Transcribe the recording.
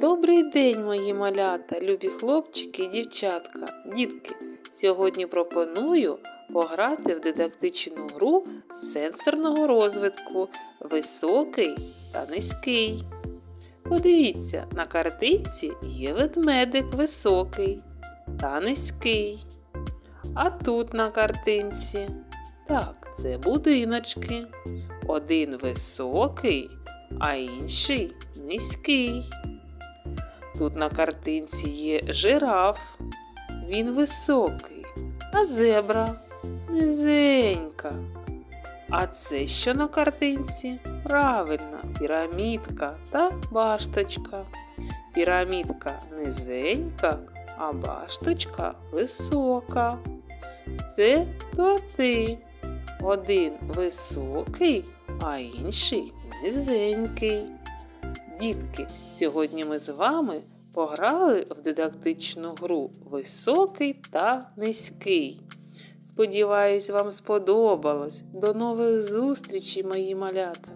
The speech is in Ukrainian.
Добрий день, мої малята, любі хлопчики і дівчатка. Дітки, сьогодні пропоную пограти в дидактичну гру сенсорного розвитку високий та низький. Подивіться, на картинці є ведмедик високий та низький. А тут на картинці. Так, це будиночки. Один високий, а інший низький. Тут на картинці є жираф. Він високий, а зебра низенька. А це що на картинці? Правильно, пірамідка та башточка. Пірамідка низенька, а башточка висока. Це торти. Один високий, а інший низенький. Дітки, сьогодні ми з вами пограли в дидактичну гру Високий та низький. Сподіваюсь, вам сподобалось. До нових зустрічей, мої малята!